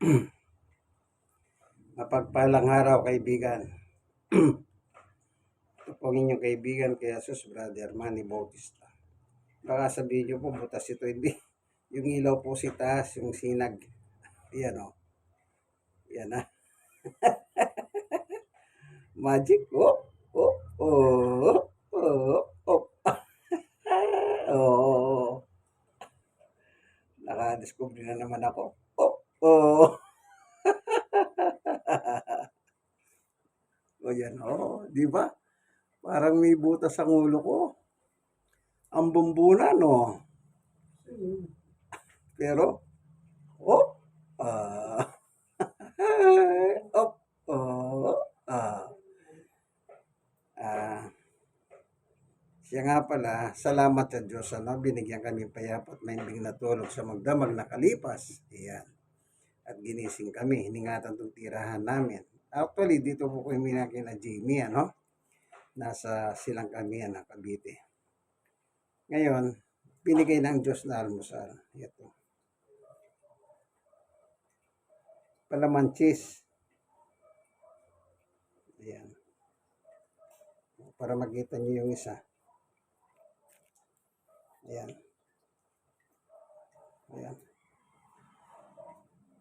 Mapagpalang araw, kaibigan. Ito po ang inyong kaibigan, kaya sus, brother Manny Bautista. Baka sa video po, butas ito, hindi. Yung ilaw po si taas, yung sinag. Yan o. Yan ah. Magic. Oh, oh, oh, oh, oh. oh. Nakadiscover na naman ako. Oh, oh. o yan, oh, di ba? Parang may butas ang ulo ko. Ang bumbunan, no? Pero, oh, ah, oh, oh, ah, ah, siya nga pala, salamat sa Diyos, ano, binigyan kami payapa at mahimbing na tulog sa magdamag na kalipas. Iyan. At ginising kami, hiningatan itong tirahan namin. Actually, dito po ko yung minaki na Jamie, ano? Nasa silang kami, ano, Cavite. Ngayon, binigay ng Diyos na almusal. Ito. Palaman cheese. Ayan. Para makita niyo yung isa. Ayan.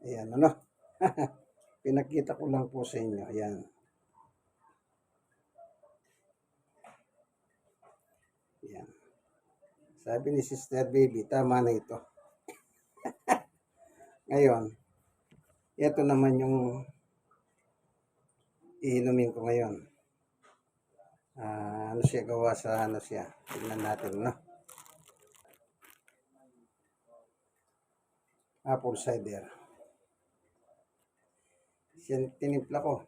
Ayan, ano? Pinakita ko lang po sa inyo. Ayan. Ayan. Sabi ni Sister Baby, tama na ito. Ngayon, ito naman yung iinumin ko ngayon. Ah, ano siya gawa sa ano siya? Tingnan natin, no? Apple cider. Tinimpla ko.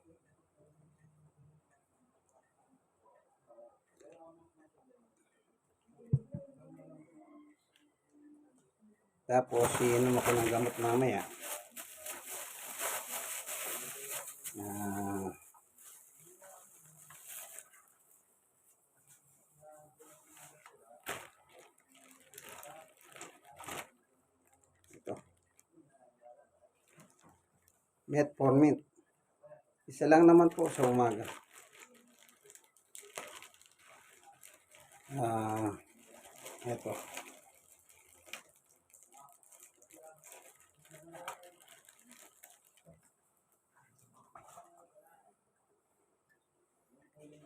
Tapos, iinom ako ng gamot mamaya. Ah, ito. Metformin. Isa lang naman po sa umaga. Ah, ito.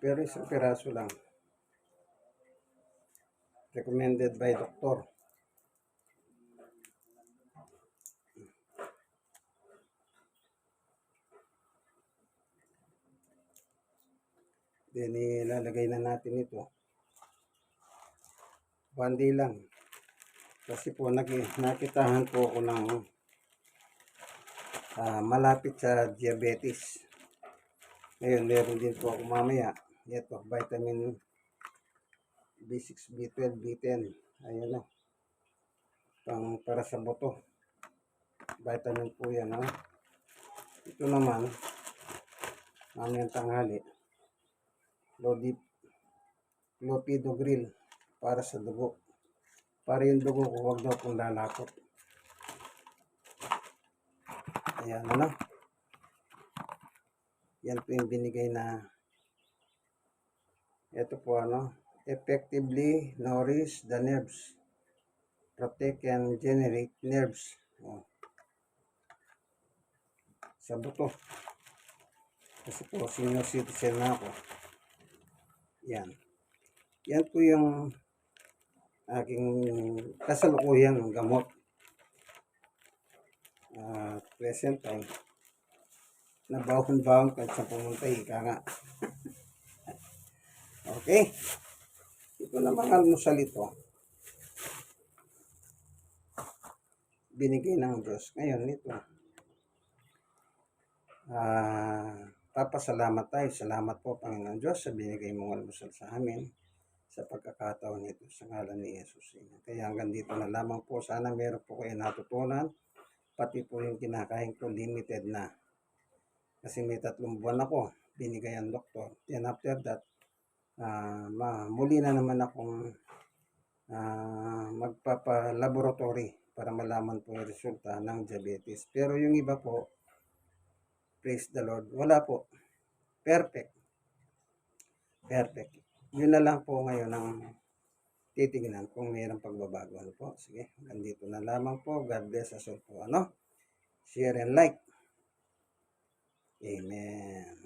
Pero isang piraso lang. Recommended by doctor. Then ilalagay na natin ito. Bandi lang. Kasi po naki- nakitahan po ako ng ah, malapit sa diabetes. Ngayon, meron din po ako mamaya. Ito, vitamin B6, B12, B10. Ayan na. Pang para sa buto. Vitamin po yan, ha. Ito naman, mamayang tanghali. Lodip, Clopido Grill para sa dugo. Para yung dugo ko, huwag daw pong lalakot. Ayan, ano? Yan po yung binigay na ito po ano, effectively nourish the nerves. Protect and generate nerves. Oh. Sa buto. Kasi po, senior citizen na ako. Yan. Yan po yung aking kasalukuyang gamot. Ah, present time nabahon-bahon kahit sa pumunta, ika nga. okay. Ito naman almusal ito. Binigay ng Diyos. Ngayon, ito. Ah, papasalamat tayo. Salamat po, Panginoon Diyos, sa binigay mong almusal sa amin sa pagkakataon nito sa ngalan ni Jesus. Kaya hanggang dito na lamang po. Sana meron po kayo natutunan. Pati po yung kinakain ko limited na kasi may tatlong buwan ako binigay ang doktor. Then after that, ah ma, muli na naman akong ah, magpapa-laboratory para malaman po yung resulta ng diabetes. Pero yung iba po, praise the Lord, wala po. Perfect. Perfect. Yun na lang po ngayon ang titingnan kung mayroong pagbabago. Ano po? Sige, nandito na lamang po. God bless us all po. Ano? Share and like. Amen.